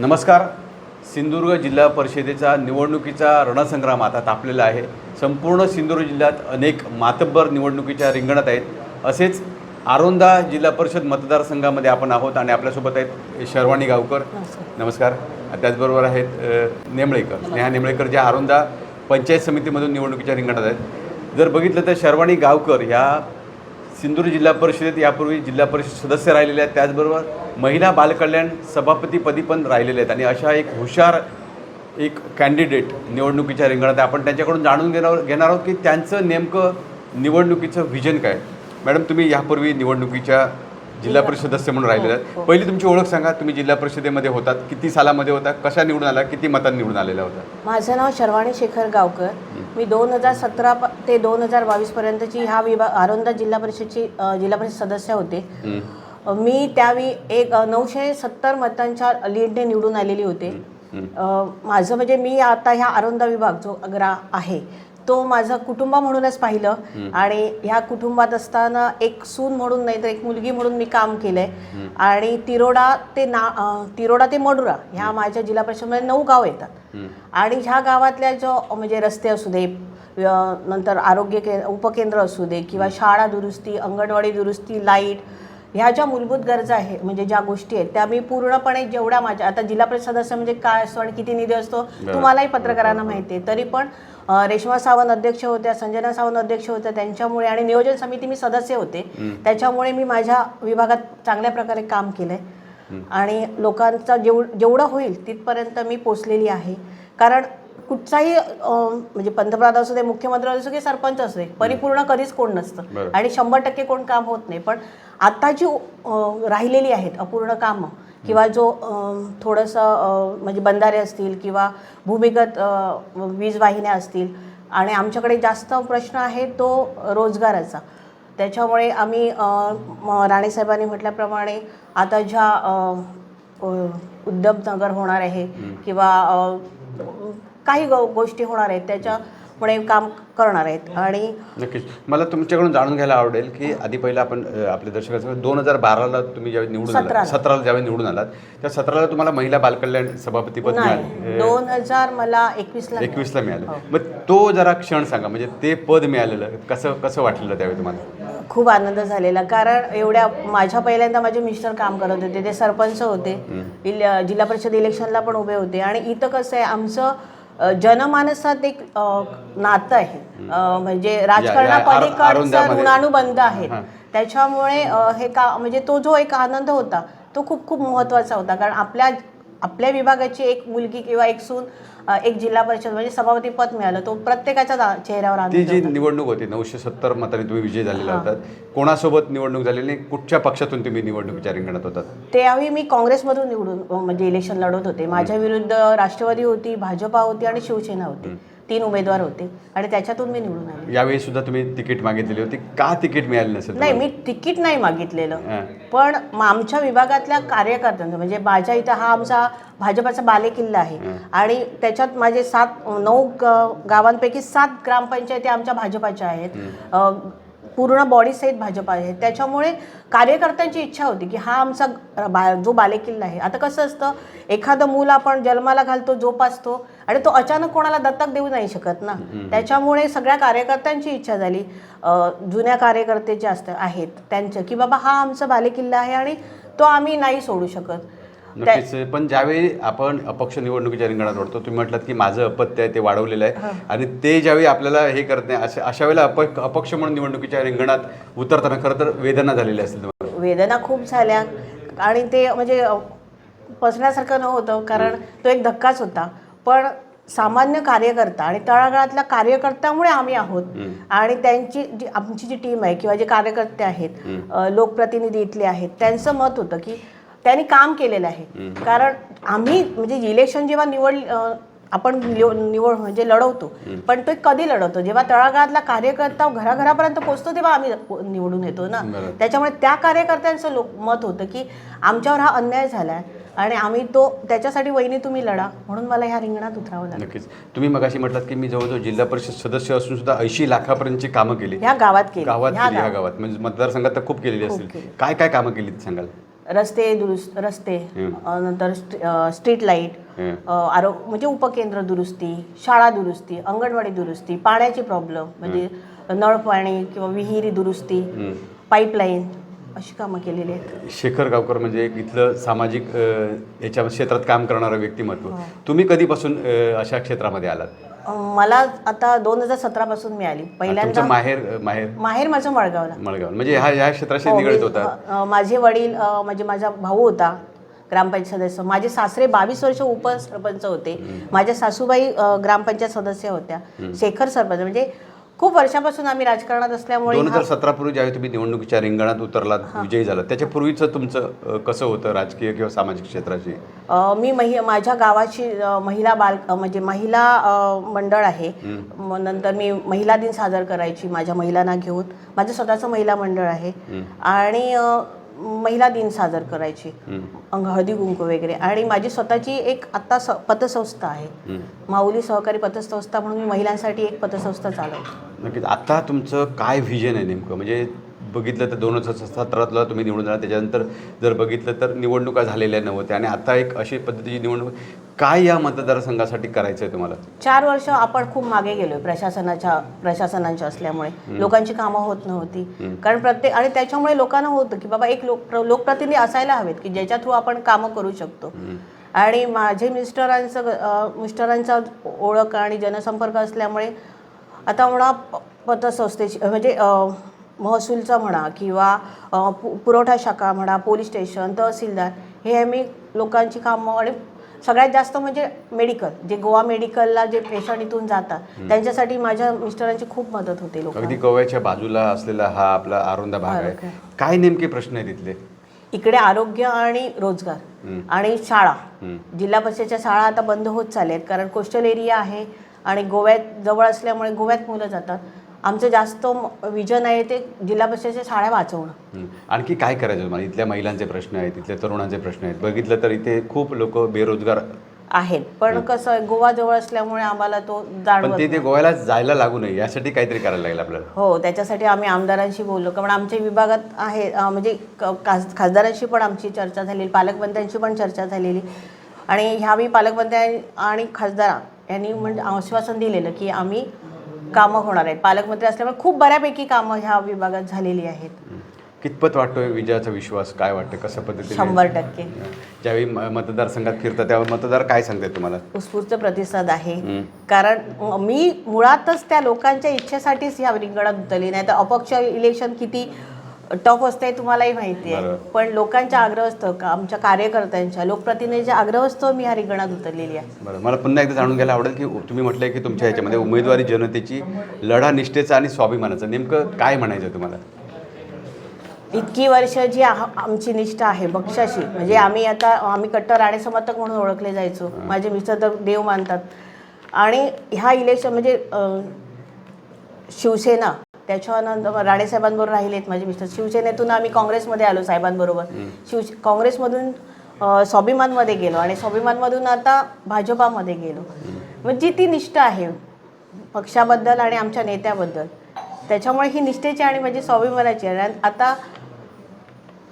नमस्कार. सिंधुदुर्ग जिल्हा परिषदेचा निवडणुकीचा रणसंग्राम आता तापलेला आहे. संपूर्ण सिंधुदुर्ग जिल्ह्यात अनेक मातब्बर निवडणुकीच्या रिंगणात आहेत. असेच आरोंदा जिल्हा परिषद मतदारसंघामध्ये आपण आहोत आणि आपल्यासोबत आहेत शर्वाणी गावकर. नमस्कार. त्याचबरोबर आहेत नेमळेकर. स्नेहा नेमळेकर ज्या आरोंदा पंचायत समितीमधून निवडणुकीच्या रिंगणात आहेत. जर बघितलं तर शर्वाणी गावकर ह्या सिंधुदुर्ग जिल्हा परिषदेत यापूर्वी जिल्हा परिषद सदस्य राहिलेले आहेत. त्याचबरोबर महिला बालकल्याण सभापतीपदी पण राहिलेले आहेत. आणि अशा एक हुशार एक कॅन्डिडेट निवडणुकीच्या रिंगणात आहे. आपण त्यांच्याकडून जाणून घेणार घेणार आहोत की त्यांचं नेमकं निवडणुकीचं व्हिजन काय मॅडम तुम्ही यापूर्वी निवडणुकीच्या जिल्हा परिषद सदस्य म्हणून राहिलेले आहेत. पहिली तुमची ओळख सांगा तुम्ही जिल्हा परिषदेमध्ये होतात किती सालामध्ये होता कशा निवडून आला किती मतांनी निवडून आलेला होता? माझं नाव शर्वाणी शेखर गावकर. मी दोन हजार सतरा ते दोन हजार बावीसपर्यंतची ह्या विभाग आरोंदा जिल्हा परिषदची जिल्हा परिषद सदस्य होते. हं. मी त्यावेळी एक नऊशे सत्तर मतांच्या लीडने निवडून आलेली होते. माझं म्हणजे मी आता ह्या आरोंदा विभाग जो अग्रा आहे तो माझं कुटुंब म्हणूनच पाहिलं. आणि ह्या कुटुंबात असताना एक सून म्हणून नाही तर एक मुलगी म्हणून मी काम केलंय. आणि तिरोडा ते ना तिरोडा ते मडुरा ह्या माझ्या जिल्हा परिषदमध्ये नऊ गाव येतात. आणि ह्या गावातल्या जो म्हणजे रस्ते असू दे नंतर आरोग्य के उपकेंद्र असू दे किंवा शाळा दुरुस्ती अंगणवाडी दुरुस्ती लाइट ह्या ज्या मूलभूत गरजा आहेत म्हणजे ज्या गोष्टी आहेत त्या मी पूर्णपणे जेवढ्या माझ्या आता जिल्हा परिषद सदस्य म्हणजे काय असतो आणि किती निधी असतो तुम्हालाही पत्रकारांना माहिती आहे. तरी पण रेश्मा सावंत अध्यक्ष होत्या संजना सावंत अध्यक्ष होत्या त्यांच्यामुळे आणि नियोजन समिती मी सदस्य होते. त्याच्यामुळे मी माझ्या विभागात चांगल्या प्रकारे काम केलंय. आणि लोकांचा जेव जेवढं होईल तिथपर्यंत मी पोचलेली आहे. कारण कुठचाही म्हणजे पंतप्रधान असू दे मुख्यमंत्री असू की सरपंच असू दे परिपूर्ण कधीच कोण नसतं. आणि शंभर टक्के कोण काम होत नाही. पण आता जी राहिलेली आहेत अपूर्ण कामं किंवा जो थोडंसं म्हणजे बंधारे असतील किंवा भूमिगत वीज वाहिन्या असतील आणि आमच्याकडे जास्त प्रश्न आहे तो रोजगाराचा. त्याच्यामुळे आम्ही राणेसाहेबांनी म्हटल्याप्रमाणे आता ज्या उद्यमनगर होणार आहे किंवा काही गो- गोष्टी होणार आहेत त्याच्यामुळे काम करणार आहेत. आणि नक्कीच. मला तुमच्याकडून जाणून घ्यायला आवडेल की आधी पहिलं आपण अ, आपल्या दर्शकांसमोर दोन हजार बाराला तुम्ही ज्यावेळी निवडून आलात सतराला. सतराला ज्यावेळी निवडून आलात त्या सतराला तुम्हाला महिला बालकल्याण सभापतीपद नाही मिळाले. दोन हजार मला एकवीसला एकवीसला मिळालं. मग तो जरा क्षण सांगा म्हणजे ते पद मिळालेलं कसं कसं वाटलेलं त्यावेळी तुम्हाला? खूप आनंद झालेला कारण एवढ्या माझ्या पहिल्यांदा माझे मिस्टर काम करत होते ते सरपंच होते. इल- जिल्हा परिषद इलेक्शनला पण उभे होते. आणि इथं कसं आहे आमचं जनमानसात एक नातं आहे म्हणजे राजकारणापलीकडचं. ऋणानुबंध आहेत. त्याच्यामुळे हे का म्हणजे तो जो एक आनंद होता तो खूप खूप महत्त्वाचा होता कारण आपल्या आपल्या विभागाची एक मुलगी किंवा एक सून एक जिल्हा परिषद म्हणजे सभापती पद मिळालं तो प्रत्येकाच्या चेहऱ्यावर ती जी. निवडणूक होती नऊशे सत्तर मतांनी तुम्ही विजय झालेला होतात. कोणासोबत निवडणूक झालेली आणि कुठच्या पक्षातून तुम्ही निवडणुकीच्या रिंगणात होतात? त्यावेळी मी काँग्रेसमधून निवडून म्हणजे इलेक्शन लढवत होते. माझ्या विरुद्ध राष्ट्रवादी होती भाजपा होती आणि शिवसेना होती. तीन उमेदवार होते आणि त्याच्यातून मी निवडून आले. यावेळी सुद्धा तुम्ही तिकीट मागितलेली होती. का तिकीट मिळालं नसेल नाही मी तिकीट नाही मागितलेलं. पण आमच्या विभागातल्या कार्यकर्त्यांचं म्हणजे माझ्या इथं हा आमचा भाजपाचा बालेकिल्ला आहे. आणि त्याच्यात माझे सात नऊ गावांपैकी सात ग्रामपंचायती आमच्या भाजपाच्या आहेत. पूर्ण बॉडी सहित भाजप आहे. त्याच्यामुळे कार्यकर्त्यांची इच्छा होती की हा आमचा बा जो बालेकिल्ला आहे आता कसं असतं एखादं मूल आपण जन्माला घालतो जोपासतो आणि तो अचानक कोणाला दत्तक देऊ नाही शकत ना. त्याच्यामुळे सगळ्या कार्यकर्त्यांची इच्छा झाली. जुन्या कार्यकर्ते जे असतात आहेत त्यांचं की बाबा हा आमचा बालेकिल्ला आहे आणि तो आम्ही नाही सोडू शकत. नक्कीच. पण ज्यावेळी आपण अपक्ष निवडणुकीच्या रिंगणात वाढतो तुम्ही म्हटलात की माझं अपत्य आहे ते वाढवलेलं आहे. आणि ते ज्यावेळी आपल्याला हे करत नाही अशा अशा वेळेला अप अपक्ष म्हणून निवडणुकीच्या रिंगणात उतरताना खरं तर वेदना झालेली असतील तुम्हाला. वेदना खूप झाल्या. आणि ते म्हणजे अ, पचण्यासारखं नव्हतं कारण तो एक धक्काच होता. पण सामान्य कार्यकर्ता आणि तळागाळातल्या कार्यकर्त्यामुळे आम्ही आहोत. आणि त्यांची जी आमची जी टीम आहे किंवा जे कार्यकर्ते आहेत लोकप्रतिनिधी इथले आहेत त्यांचं मत होतं की त्यांनी काम केलेलं आहे. कारण आम्ही म्हणजे इलेक्शन जेव्हा निवड आपण निव- निवड म्हणजे लढवतो पण तो कधी लढवतो? जेव्हा तळागाळातला कार्यकर्ता घराघरापर्यंत पोहोचतो तेव्हा आम्ही निवडून येतो ना. त्याच्यामुळे त्या कार्यकर्त्यांचं लोक मत होतं की आमच्यावर हा अन्याय झालाय आणि आम्ही तो त्याच्यासाठी वहिनी तुम्ही लढा म्हणून मला ह्या रिंगणात उतरावं लागलं. नक्कीच. तुम्ही मगाशी म्हटलात की मी जवळजवळ जिल्हा परिषद सदस्य असून सुद्धा ऐंशी लाखापर्यंतची कामं केली. ह्या गावात केली. गावात ह्या केली ह्या गावात. म्हणजे मतदारसंघात तर खूप केलेली असतील. काय काय कामं केली सांगाल? रस्ते दुरुस्त रस्ते हं. अ, नंतर अ, स्ट्रीट लाइट हं. अ, आरो म्हणजे उपकेंद्र दुरुस्ती शाळा दुरुस्ती अंगणवाडी दुरुस्ती पाण्याची प्रॉब्लेम म्हणजे नळ पाणी किंवा विहिरी दुरुस्ती हं. पाईपलाईन अशी कामं केलेली आहेत शेखर गावकर म्हणजे एक इथलं सामाजिक अ, याच्या क्षेत्रात काम करणारं व्यक्तिमत्व तुम्ही कधीपासून अ, अशा क्षेत्रामध्ये आलात मला आता दोन हजार सतरापासून मिळाली. पहिल्यांदा तुमचं माहेर माहेर? माहेर माझं मळगावला मळगाव म्हणजे हा या क्षेत्राशी हो, मी- निगडित होता अ, माझे वडील अ, म्हणजे माझा भाऊ होता ग्रामपंचायत सदस्य. माझे सासरे बावीस वर्ष उपसरपंच होते. माझ्या सासूबाई अ, ग्रामपंचायत सदस्य होत्या. शेखर सरपंच म्हणजे खूप वर्षापासून आम्ही राजकारणात असल्यामुळे दोन हजार सतरा पूर्वी ज्यावेळी तुम्ही निवडणुकीच्या रिंगणात उतरलात विजयी झाला त्याच्या पूर्वीचं तुमचं कसं होतं राजकीय किंवा सामाजिक क्षेत्राशी? मी महि माझ्या गावाची महिला बाल म्हणजे महिला मंडळ आहे. नंतर मी महिला दिन सादर करायची माझ्या महिलांना घेऊन. माझं स्वतःचं महिला मंडळ आहे. आणि महिला दिन सादर करायची. हळदी कुंकू वगैरे. आणि माझी स्वतःची एक आत्ता पतसंस्था आहे. माऊली सहकारी पतसंस्था म्हणून मी महिलांसाठी एक पतसंस्था चालवते. नक्कीच. आता तुमचं काय व्हिजन आहे नेमकं? म्हणजे बघितलं तर दोन हजार सतराला तुम्ही निवडून आला त्याच्यानंतर जर बघितलं तर निवडणुका झालेल्या नव्हत्या आणि आता एक अशी पद्धतीची निवडणूक काय या मतदारसंघासाठी करायचं आहे तुम्हाला? चार वर्ष आपण खूप मागे गेलोय प्रशासनाच्या प्रशासनांच्या असल्यामुळे. लोकांची कामं होत नव्हती. कारण प्रत्येक आणि त्याच्यामुळे लोकांना होतं की बाबा एक लोक प्र- लोकप्रतिनिधी असायला हवेत की ज्याच्या थ्रू आपण कामं करू शकतो. आणि माझे मिस्टरांचं मिस्टरांचा ओळख आणि जनसंपर्क असल्यामुळे आता म्हणा पतसंस्थेची म्हणजे महसूलचा म्हणा किंवा पु- पुरवठा शाखा म्हणा पोलीस स्टेशन तहसीलदार हे आम्ही लोकांची कामं आणि सगळ्यात जास्त म्हणजे मेडिकल जे गोवा मेडिकलला जे पेशंट इथून जातात त्यांच्यासाठी माझ्या मिस्टरांची खूप मदत होते लोक अगदी गोव्याच्या बाजूला असलेला हा आपला आरोंदा भाग आहे. काय नेमके प्रश्न आहे तिथले इकडे आरोग्य आणि रोजगार आणि शाळा. जिल्हा परिषदेच्या शाळा आता बंद होत आहेत कारण कोस्टल एरिया आहे आणि गोव्यात जवळ असल्यामुळे गोव्यात मुलं जातात. आमचं जास्त विजन आहे ते जिल्हा परिषदेच्या शाळा वाचवणं. आणखी काय करायचं? तुम्हाला इथल्या महिलांचे प्रश्न आहेत इथल्या तरुणांचे प्रश्न आहेत. बघितलं तर इथे खूप लोक बेरोजगार आहेत. पण कसं आहे, गोवा जवळ असल्यामुळे आम्हाला तो जाणवत ते गोव्याला जायला लागू नये यासाठी काहीतरी करायला लागेल आपल्याला. हो त्याच्यासाठी आम्ही आमदारांशी बोललो. कारण आमच्या विभागात आहे म्हणजे खासदारांशी पण आमची चर्चा झालेली पालकमंत्र्यांशी पण चर्चा झालेली. आणि ह्यावेळी पालकमंत्री आणि खासदार यांनी म्हणजे आश्वासन दिलेलं की आम्ही कामं होणार आहेत. पालकमंत्री असल्यामुळे खूप बऱ्यापैकी कामं ह्या विभागात झालेली आहेत. कितपत वाटतोय विजयाचा विश्वास? काय वाटतं कसं पद्धतीने? शंभर टक्के. ज्यावेळी म- मतदारसंघात फिरतात त्यावेळी मतदार काय सांगतात तुम्हाला? उत्स्फूर्त प्रतिसाद आहे. कारण म- मी मुळातच त्या लोकांच्या इच्छेसाठीच ह्या रिंगणात उतरली नाही तर अपक्ष इलेक्शन किती टफ असते तुम्हालाही माहिती आहे बरोबर. पण लोकांच्या आग्रहस्तव का- आमच्या कार्यकर्त्यांच्या लोकप्रतिनिधीच्या आग्रहस्तव मी ह्या रिंगणात उतरलेली आहे. बरं मला पुन्हा एकदा जाणून घ्यायला आवडेल की तुम्ही म्हटलंय की तुमच्या ह्याच्यामध्ये उमेदवारी जनतेची लढा निष्ठेचा आणि स्वाभिमानाचा नेमकं काय म्हणायचं तुम्हाला? इतकी वर्ष जी आह- आमची निष्ठा आहे पक्षाशी म्हणजे आम्ही आता आम्ही कट्टर राणे समर्थक म्हणून ओळखले जायचो. माझे मिस्टर तर देव मानतात. आणि ह्या इलेक्शन म्हणजे अं, शिवसेना त्याच्यानंतर राणेसाहेबांबरोबर राहिलेत माझे मिस्टर. शिवसेनेतून आम्ही काँग्रेसमध्ये आलो साहेबांबरोबर. शिव काँग्रेसमधून स्वाभिमानमध्ये गेलो आणि स्वाभिमानमधून आता भाजपामध्ये गेलो. म्हणजे ती निष्ठा आहे पक्षाबद्दल आणि आमच्या नेत्याबद्दल त्याच्यामुळे ही निष्ठेची आणि म्हणजे स्वाभिमानाची आहे. आणि आता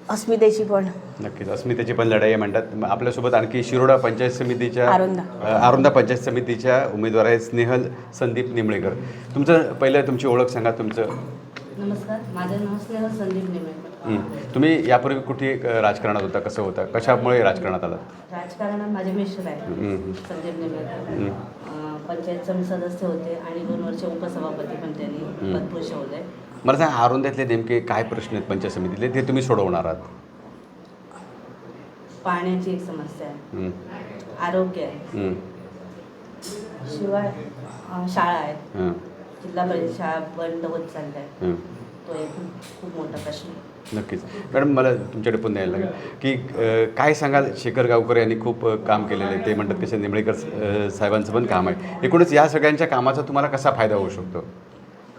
अस्मितेची पण नक्कीच अस्मितेची पण लढाई आहे म्हणतात मग आपल्यासोबत आणखी शिरोडा पंचायत समितीच्या आरोंदा. पंचायत समितीच्या उमेदवार आहेत स्नेहल संदीप निमळेकर तुमचं पहिलं तुमची ओळख सांगा तुमचं नमस्कार माझं नाव स्नेहल संदीप निमेकर हं. तुम्ही यापूर्वी कुठे राजकारणात होता कसं होता कशामुळे राजकारणात आला राजकारणात माझे मिस्टर आहेत हं. संदीप निमेकर. अं, पंचायत समिती सदस्य होते आणि दोन वर्ष उपसभापती पण त्यांनी पद भूषवलंय मला सांगा आरोंद्यातले नेमके काय प्रश्न आहेत पंचायत समितीतले? ते तुम्ही सोडवणार आहात. पाण्याची एक समस्या आहे. हं. आरोग्य आहे. हं. शिवाय अं, शाळा आहेत. हं. जिल्हा परिषद शाळा बंद होत चालल्या हं. तो एक खूप मोठा प्रश्न आहे. नक्कीच. मॅडम मला तुमच्याकडे पुन्हा यायला लागेल. की अ, काय सांगाल? शेखर गावकर यांनी खूप अ, काम केलेलं आहे. ते म्हणतात कसे निंबळेकर अ, साहेबांचं पण काम आहे. एकूणच या सगळ्यांच्या कामाचा तुम्हाला कसा फायदा होऊ शकतो?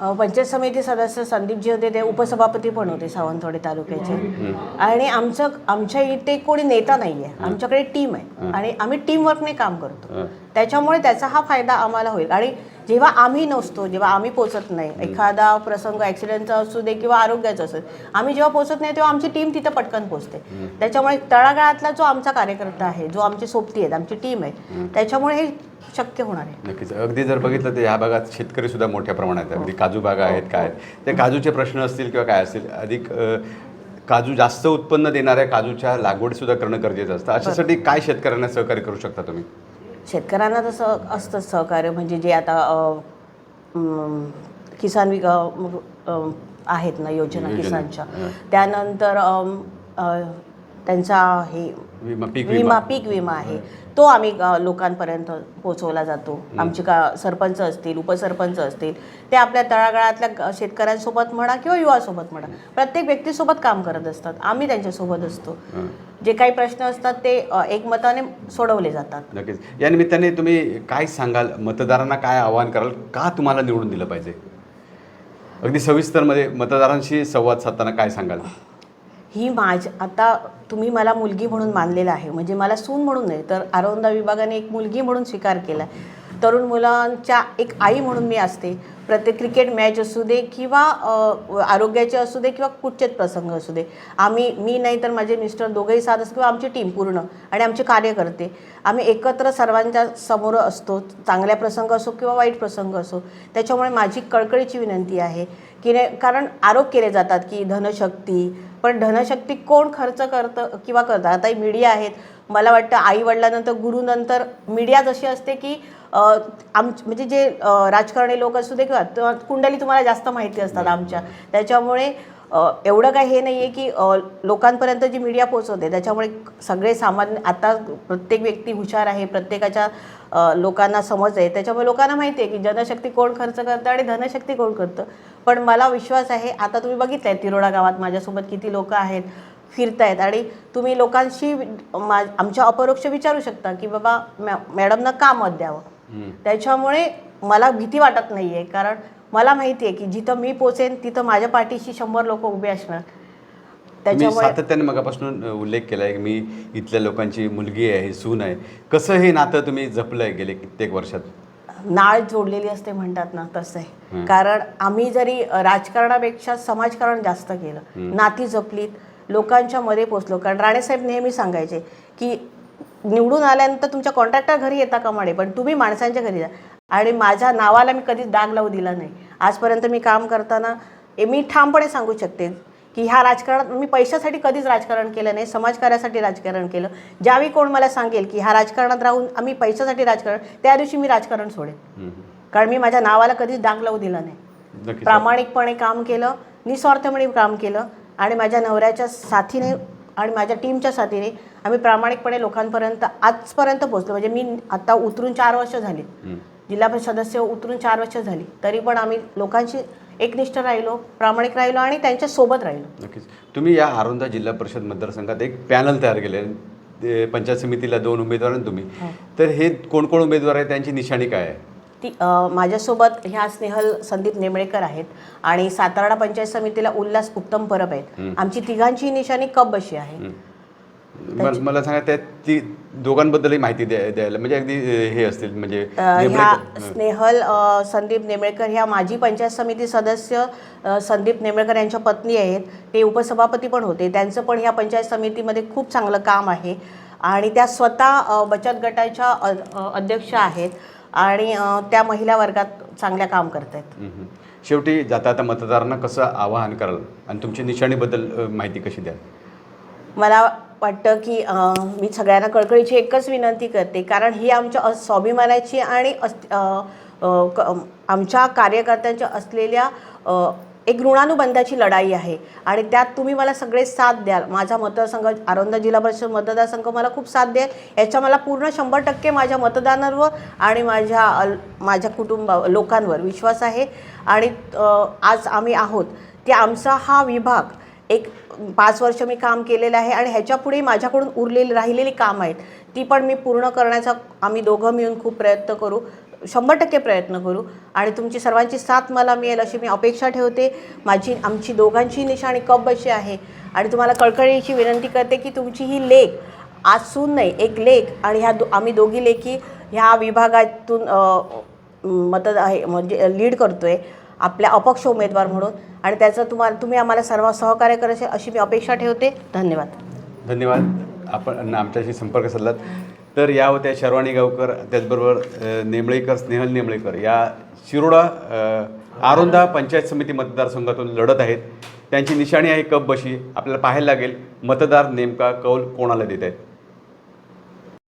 अ, पंचायत समिती सदस्य संदीपजी होते ते उपसभापती पण होते सावंतवाडी तालुक्याचे. आणि आमचं आमच्या इथे कोणी नेता नाही आहे आमच्याकडे टीम आहे. आणि आम्ही टीमवर्कने काम करतो. त्याच्यामुळे त्याचा हा फायदा आम्हाला होईल. आणि जेव्हा आम्ही नसतो जेव्हा आम्ही पोचत नाही एखादा प्रसंग ॲक्सिडेंटचा असू दे किंवा आरोग्याचा असू दे आम्ही जेव्हा पोचत नाही तेव्हा आमची टीम तिथं पटकन पोचते. त्याच्यामुळे तळागाळातला जो आमचा कार्यकर्ता आहे जो आमचे सोबती आहेत आमची टीम आहे त्याच्यामुळे हे शक्य होणार आहे. नक्कीच. अगदी जर बघितलं तर ह्या भागात शेतकरी सुद्धा मोठ्या प्रमाणात आहेत. अगदी काजू बागा आहेत काय? आहेत. ते काजूचे प्रश्न असतील किंवा काय असतील अधिक काजू जास्त उत्पन्न देणाऱ्या काजूच्या लागवड सुद्धा करणं गरजेचं असतं. अशासाठी काय शेतकऱ्यांना सहकार्य करू शकता तुम्ही? शेतकऱ्यांना तसं असतं सहकार्य म्हणजे जे आता किसान विक आहेत ना योजना किसानच्या. त्यानंतर त्यांचा हे विमा पीक विमा. पीक विमा आहे. तो आम्ही लोकांपर्यंत पोहोचवला जातो. आमचे का सरपंच असतील उपसरपंच असतील ते आपल्या तळागाळातल्या शेतकऱ्यांसोबत म्हणा किंवा युवासोबत म्हणा प्रत्येक व्यक्तीसोबत काम करत असतात. आम्ही त्यांच्यासोबत असतो. जे काही प्रश्न असतात ते एकमताने सोडवले जातात. नक्कीच. या निमित्ताने तुम्ही काय सांगाल? मतदारांना काय आवाहन कराल? का तुम्हाला निवडून दिलं पाहिजे? अगदी सविस्तरमध्ये मतदारांशी संवाद साधताना काय सांगाल? ही माझ आता तुम्ही मला मुलगी म्हणून मानलेलं आहे. म्हणजे मला सून म्हणून नाही तर आरोंदा विभागाने एक मुलगी म्हणून स्वीकार केला. तरुण मुलांच्या एक आई म्हणून मी असते. प्रत्येक क्रिकेट मॅच असू दे किंवा आरोग्याचे असू दे किंवा कुठचेच प्रसंग असू दे. आम्ही मी नाही तर माझे मिस्टर दोघंही साथ असतो किंवा आमची टीम पूर्ण आणि आमचे कार्यकर्ते. आम्ही एकत्र सर्वांच्या समोर असतो. चांगल्या प्रसंग असो किंवा वाईट प्रसंग असो. त्याच्यामुळे माझी कळकळीची विनंती आहे की नाही कारण आरोप केले जातात की धनशक्ती पण धनशक्ती कोण खर्च करतं किंवा करतं आता मीडिया आहेत. मला वाटतं आई वडिलांनंतर गुरुनंतर मीडिया जशी असते की आम म्हणजे जे राजकारणी लोक असू दे किंवा कुंडली तुम्हाला जास्त माहिती असतात आमच्या. त्याच्यामुळे एवढं काही हे नाही आहे की लोकांपर्यंत जी मीडिया पोचवते त्याच्यामुळे सगळे सामान्य आता प्रत्येक व्यक्ती हुशार आहे प्रत्येकाच्या लोकांना समज आहे त्याच्यामुळे लोकांना माहिती आहे की जनशक्ती कोण खर्च करतं आणि धनशक्ती कोण करतं. पण मला विश्वास आहे आता तुम्ही बघितलं आहे तिरोडा गावात माझ्यासोबत किती लोक आहेत फिरतायत आणि तुम्ही लोकांशी मा आमच्या अपरोक्ष विचारू शकता की बाबा मॅ मॅडमनं का मत द्यावं. त्याच्यामुळे मला भीती वाटत नाही आहे कारण मला माहिती आहे की जिथं मी पोचेन तिथं माझ्या पाठीशी शंभर लोक उभे असणार. त्याच्यामुळे सातत्याने मगापासून उल्लेख केला आहे की मी इथल्या लोकांची मुलगी आहे सून आहे. कसं हे नातं तुम्ही जपलंय गेले कित्येक वर्षात? नाळ जोडलेली असते म्हणतात ना तसं. कारण आम्ही जरी राजकारणापेक्षा समाजकारण जास्त केलं नाती जपलीत लोकांच्या मध्ये पोचलो. कारण राणेसाहेब नेहमी सांगायचे की निवडून आल्यानंतर तुमच्या कॉन्ट्रॅक्टर घरी येता कमाडे पण तुम्ही माणसांच्या घरी जा. आणि माझ्या नावाला मी कधीच डाग लावू दिला नाही. आजपर्यंत मी काम करताना मी ठामपणे सांगू शकते की ह्या राजकारणात मी पैशासाठी कधीच राजकारण केलं नाही समाजकार्यासाठी राजकारण केलं. ज्यावेळी कोण मला सांगेल की ह्या राजकारणात राहून आम्ही पैशासाठी राजकारण त्या दिवशी मी राजकारण सोडेन. कारण मी माझ्या नावाला कधीच डाग लावू दिला नाही. प्रामाणिकपणे काम केलं निस्वार्थपणे काम केलं. आणि माझ्या नवऱ्याच्या साथीने आणि माझ्या टीमच्या साथीने आम्ही प्रामाणिकपणे लोकांपर्यंत आजपर्यंत पोहोचलो. म्हणजे मी आता उतरून चार वर्ष झाली. हं. जिल्हा परिषद सदस्य उतरून चार वर्ष झाली. तरी पण आम्ही लोकांशी एकनिष्ठ राहिलो प्रामाणिक राहिलो आणि त्यांच्यासोबत राहिलो. नक्कीच. तुम्ही या आरोंदा जिल्हा परिषद मतदारसंघात एक पॅनल तयार केले. पंचायत समितीला दोन उमेदवार तुम्ही. तर हे कोण कोण उमेदवार आहे? त्यांची निशाणी काय आहे? ती माझ्यासोबत ह्या स्नेहल संदीप नेमळेकर आहेत आणि सातारा पंचायत समितीला उल्हास उत्तम परब आहेत. आमची तिघांची निशाणी कप बशी आहे. हं. मला मला सांगा त्या ती दोघांबद्दलही माहिती द्या द्यायला. म्हणजे अगदी हे असतील म्हणजे अ, ह्या नेमळे-. स्नेहल अ, संदीप नेमळेकर ह्या माजी पंचायत समिती सदस्य अ, संदीप नेमळेकर यांच्या पत्नी आहेत. ते उपसभापती पण होते. त्यांचं पण ह्या पंचायत समितीमध्ये खूप चांगलं काम आहे. आणि त्या स्वतः अ, बचत गटाच्या अ- अ- अध्यक्ष आहेत. आणि अ, त्या महिला वर्गात चांगल्या काम करत आहेत. शेवटी जाता आता मतदारांना कसं आवाहन कराल? आणि तुमची निशाणीबद्दल अ, माहिती कशी द्याल? मला वाटतं की मी सगळ्यांना कळकळीची एकच विनंती करते. कारण ही आमच्या स्वाभिमानाची आणि अस- आमच्या कार्यकर्त्यांच्या असलेल्या एक ऋणानुबंधाची लढाई आहे. आणि त्यात तुम्ही मला सगळे साथ द्याल. माझा मतदारसंघ आरोंदा जिल्हा परिषद मतदारसंघ मला खूप साथ द्याल याचा मला पूर्ण शंभर टक्के माझ्या मतदानांवर आणि माझ्या अल- माझ्या कुटुंबा लोकांवर विश्वास आहे. आणि आज आम्ही आहोत. ते आमचा हा विभाग एक पाच वर्ष मी काम केलेलं आहे आणि ह्याच्यापुढे माझ्याकडून उरलेली राहिलेली काम आहेत ती पण मी पूर्ण करण्याचा आम्ही दोघं मिळून खूप प्रयत्न करू शंभर टक्के प्रयत्न करू. आणि तुमची सर्वांची साथ मला मिळेल अशी मी अपेक्षा ठेवते. माझी आमची दोघांची निशाणी कप अशी आहे. आणि तुम्हाला कळकळीची विनंती करते की तुमची ही लेख आज सून नाही एक लेख आणि ह्या दो आम्ही दोघी लेखी ह्या विभागातून मदत आहे म्हणजे लीड करतो आहे आपल्या अपक्ष उमेदवार म्हणून. आणि त्याचं तुम्हाला तुम्ही आम्हाला सर्व सहकार्य करायचे अशी मी अपेक्षा ठेवते. धन्यवाद. धन्यवाद. आपण आमच्याशी संपर्क साधलात. तर या होत्या शर्वाणी गावकर त्याचबरोबर नेमळेकर स्नेहल नेमळेकर. या शिरोडा आरोंदा पंचायत समिती मतदारसंघातून लढत आहेत. त्यांची निशाणी आहे कप बशी. आपल्याला पाहायला लागेल मतदार नेमका कौल कोणाला देत आहेत?